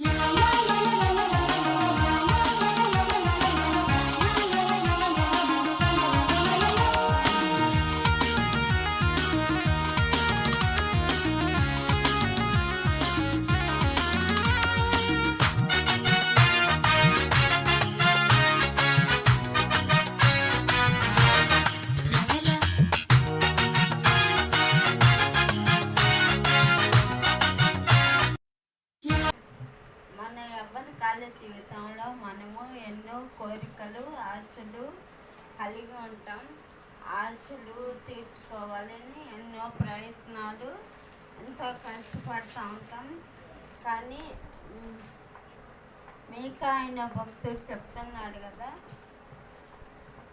మన ఎన్నో కోరికలు ఆశలు కలిగి ఉంటాం. ఆశలు తీర్చుకోవాలని ఎన్నో ప్రయత్నాలు ఎంతో కష్టపడుతూ ఉంటాం. కానీ మీకు ఆయన భక్తుడు చెప్తున్నాడు కదా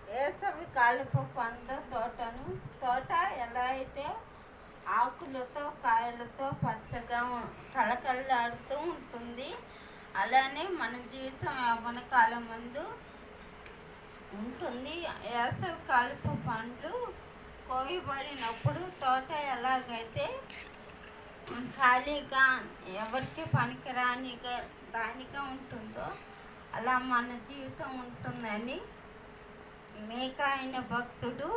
వేసవి కాలుపు పండ్ల తోటను తోట ఎలా అయితే ఆకులతో కాయలతో పచ్చగా కళకళలాడుతూ ఉంటుంది అలానే మన జీవితం యవ్వన కాలం ముందు ఉంటుంది. వేసవి కాలుపు పండ్లు కోయబడినప్పుడు తోట ఎలాగైతే ఖాళీగా ఎవరికి పనికిరానిగా దానిగా ఉంటుందో అలా మన జీవితం ఉంటుందని మేక అయిన భక్తుడు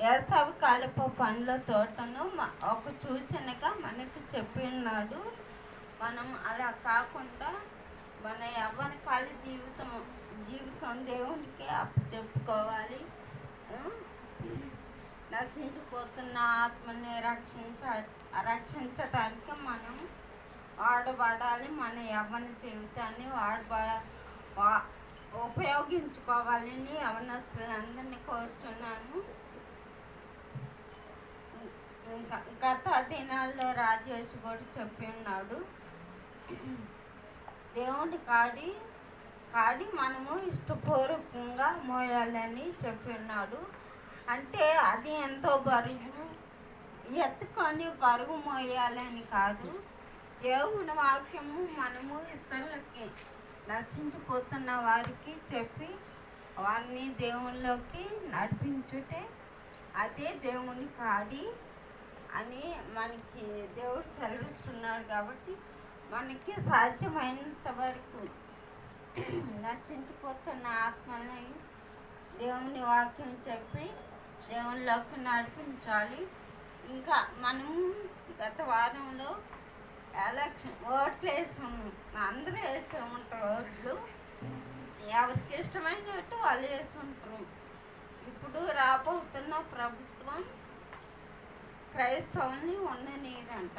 వేసవి కాలపు పండ్ల తోటను ఒక సూచనగా మనకు చెప్పినాడు మనం అలా కాకుండా మన యవ్వన కాల జీవితం జీవితం దేవునికి చెప్పుకోవాలి. నశించిపోతున్న ఆత్మని రక్షించ రక్షించటానికి మనం వాడబడాలి మన యవ్వన జీవితాన్ని వాడబ ఉపయోగించుకోవాలని ఉపయోగించుకోవాలని యవనస్తులందరినీ కోరుతున్నాను ఇంకా గత దినాల్లో రాజేష్ కూడా చెప్పి ఉన్నాడు. దేవుని కాడి కాడి మనము ఇష్టపూర్వకంగా మోయాలని చెప్పినాడు అంటే అది ఎంతో బరువు. ఎత్తుకొని బరువు మోయాలని కాదు. దేవుని వాక్యము మనము ఇతరులకి నశించిపోతున్న వారికి చెప్పి వారిని దేవుళ్ళకి నడిపించుటే అదే దేవుని కాడి అని మనకి దేవుడు చదివిస్తున్నాడు కాబట్టి మనకి సాధ్యమైనంత వరకు నశించిపోతున్న ఆత్మని దేవుని వాక్యం చెప్పి దేవునిలోకి నడిపించాలి. ఇంకా మనం గత వారంలో ఎలక్షన్ ఓట్లు వేసి అందరూ వేసి ఉంటారు ఓట్లు ఎవరికి ఇష్టమైనట్టు వాళ్ళు వేసి ఉంటారు ఇప్పుడు రాబోతున్న ప్రభుత్వం క్రైస్తవుల్ని ఉండనీరంట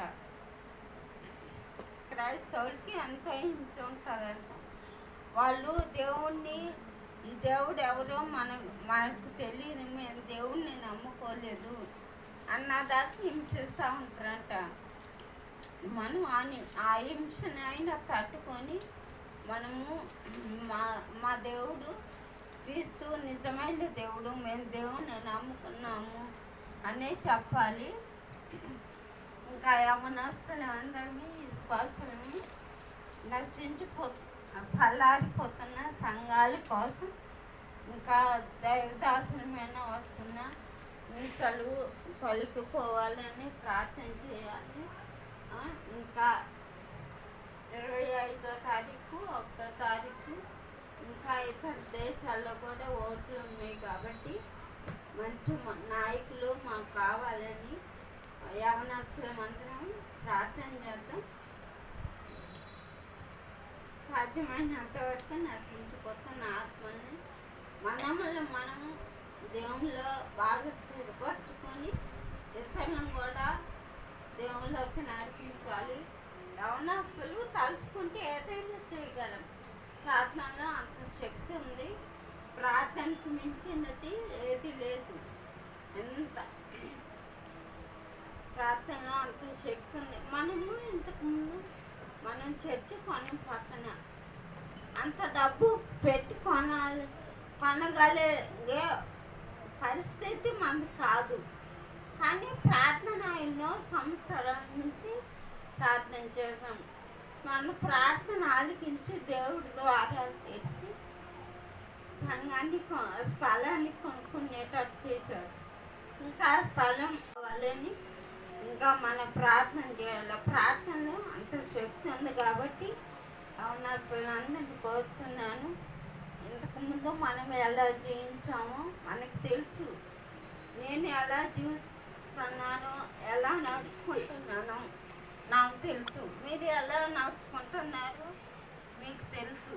క్రైస్తవులకి ఎంతో హింస ఉంటుందంట. వాళ్ళు దేవుణ్ణి దేవుడు ఎవరో మన మనకు తెలియదు మేము దేవుణ్ణి నమ్ముకోలేదు అన్నదాకా హింసిస్తూ ఉంటారంట. మనం ఆ ఆ హింసని అయినా తట్టుకొని మనము మా మా దేవుడు క్రీస్తు నిజమైన దేవుడు మేము దేవుణ్ణి నమ్ముకున్నాము అనే చెప్పాలి. ఇంకా యవనస్తులు అందరినీ శ్వాసలను నశించిపో చల్లారిపోతున్న సంఘాల కోసం ఇంకా దైవదాసులమైన వస్తున్న ఇంకలు తొలగిపోవాలని ప్రార్థన చేయాలి ఇంకా ఇరవై ఐదో తారీఖు ఒకటో తారీఖు ఇంకా ఇతర దేశాల్లో కూడా ఓట్లు ఉన్నాయి కాబట్టి మంచి నాయకులు మాకు కావాలని యవనస్తులం మంత్రం ప్రార్థన చేద్దాం. సాధ్యమైనంత వరకు నశించిపోతున్న ఆత్మల్ని మనములు మనం దేవునిలో బాగా స్థిరపరచుకొని ఇతరులను కూడా దేవునిలోకి నడిపించాలి యవనస్తులు తలుచుకుంటే ఏదైనా చేయగలం ప్రార్థనలో అంత శక్తి ఉంది ప్రార్థనకు మించినది ఏది లేదు ఎంత ప్రార్థనలో అంత శక్తి ఉంది. మనము ఇంతకుముందు మనం చర్చి కొనం పక్కన. అంత డబ్బు పెట్టి కొనాలి కొనగలిగే పరిస్థితి మనది కాదు. కానీ ప్రార్థన ఎన్నో సంవత్సరాల నుంచి ప్రార్థన చేసాం. మన ప్రార్థన ఆలకించి దేవుడి ద్వారా తెరిచి సంఘాన్ని కొ- స్థలాన్ని కొనుక్కునేటట్టు చేశాడు. ఇంకా స్థలం కావాలని ఇంకా మన ప్రార్థన చేయాలి. ప్రార్థనలో అంత శక్తి ఉంది కాబట్టి అవును కోరుచున్నాను. ఇంతకుముందు మనం ఎలా జీవించామో మనకు తెలుసు. నేను ఎలా జీవిస్తున్నానో ఎలా నడుచుకుంటున్నానో నాకు తెలుసు. మీరు ఎలా నడుచుకుంటున్నారు మీకు తెలుసు.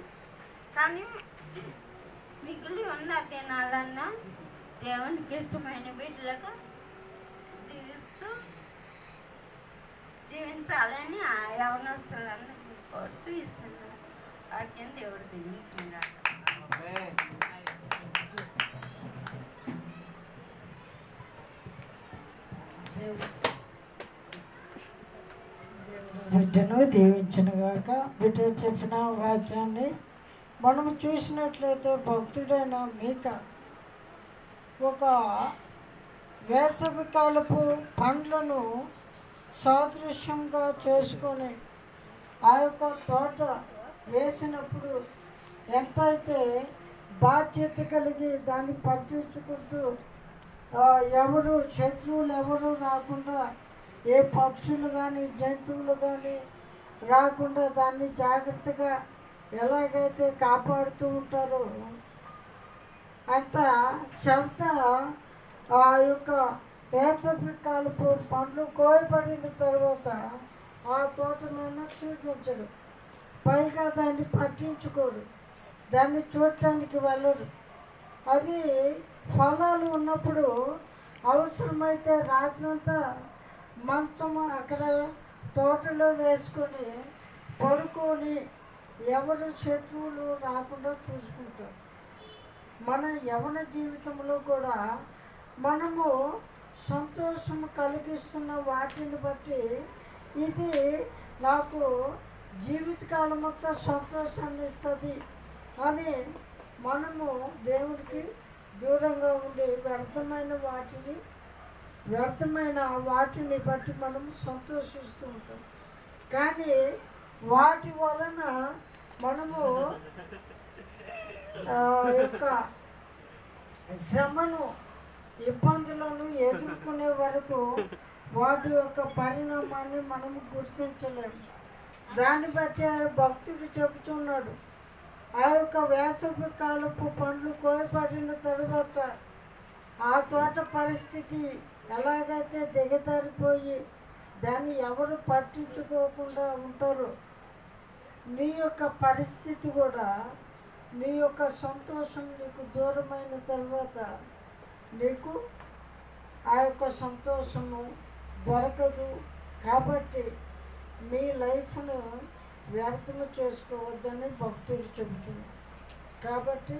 కానీ మిగిలి ఉన్న దినాలన్నా దేవునికి ఇష్టమైన బిడ్డలుగా జీవించాలని ఆ యవనస్తులందరికీ కోరుతూ ఇస్తున్నారు వాక్యం దేవుడు దీవించినాడు. బిడ్డను దీవించిన గాక. బిడ్డ చెప్పిన వాక్యాన్ని మనం చూసినట్లయితే భక్తుడైన మీక ఒక వేసవి కాలపు పండ్లను సాదృశ్యంగా చేసుకొని ఆ యొక్క తోట వేసినప్పుడు ఎంతైతే బాధ్యత కలిగి దాన్ని పట్టించుకుంటూ ఎవరు శత్రువులు ఎవరు రాకుండా ఏ పక్షులు కానీ జంతువులు కానీ రాకుండా దాన్ని జాగ్రత్తగా ఎలాగైతే కాపాడుతూ ఉంటారో అంత శ్రద్ధ ఆ యొక్క వేసవికాలపు పండ్లు కోయబడిన తర్వాత ఆ తోటనైనా చూపించడు పైగా దాన్ని పట్టించుకోరు. దాన్ని చూడటానికి వెళ్ళరు. అవి ఫలాలు ఉన్నప్పుడు అవసరమైతే రాత్రంతా మంచం అక్కడ తోటలో వేసుకొని పడుకొని ఎవరు శత్రువులు రాకుండా చూసుకుంటారు. మన యవన జీవితంలో కూడా మనము సంతోషం కలిగిస్తున్న వాటిని బట్టి ఇది నాకు జీవితకాలం మొత్తం సంతోషాన్ని ఇస్తుంది అని మనము దేవుడికి దూరంగా ఉండి వ్యర్థమైన వాటిని వ్యర్థమైన వాటిని బట్టి మనం సంతోషిస్తూ ఉంటాం. కానీ వాటి వలన మనము యొక్క శ్రమను ఇబ్బందులను ఎదుర్కొనే వరకు వాటి యొక్క పరిణామాన్ని మనము గుర్తించలేము. దాన్ని బట్టి ఆ భక్తుడు చెబుతున్నాడు ఆ యొక్క వేసవి కాలపు పండ్లు కోయబడిన తరువాత ఆ తోట పరిస్థితి ఎలాగైతే దిగజారిపోయి దాన్ని ఎవరు పట్టించుకోకుండా ఉంటారో నీ యొక్క పరిస్థితి కూడా నీ యొక్క సంతోషం నీకు దూరమైన తర్వాత నీకు ఆ యొక్క సంతోషము దొరకదు కాబట్టి మీ లైఫ్ను వ్యర్థము చేసుకోవద్దని భక్తులు చెబుతున్నారు కాబట్టి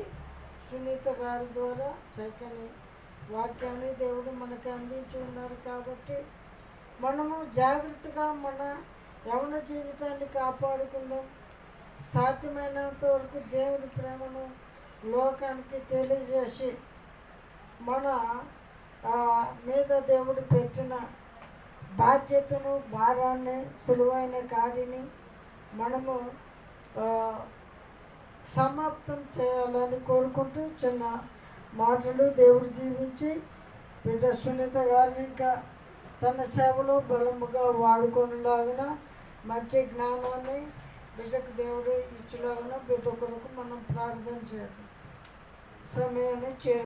సునీత గారి ద్వారా చక్కని వాక్యాన్ని దేవుడు మనకు అందించి ఉన్నారు కాబట్టి మనము జాగ్రత్తగా మన యవన జీవితాన్ని కాపాడుకుందాం. సాధ్యమైనంత వరకు దేవుడి ప్రేమను లోకానికి తెలియజేసి మన మీద దేవుడు పెట్టిన బాధ్యతను భారాన్ని సులువైన కాడిని మనము సమాప్తం చేయాలని కోరుకుంటూ చిన్న మాటలు దేవుడు దీవించి బిడ్డ సునీత గారిని ఇంకా తన సేవలో బలముగా వాడుకునేలాగిన మంచి జ్ఞానాన్ని బిడ్డకు దేవుడు ఇచ్చేలాగిన బిడ్డ కొరకు మనం ప్రార్థన చేద్దాం. సమయాన్ని చే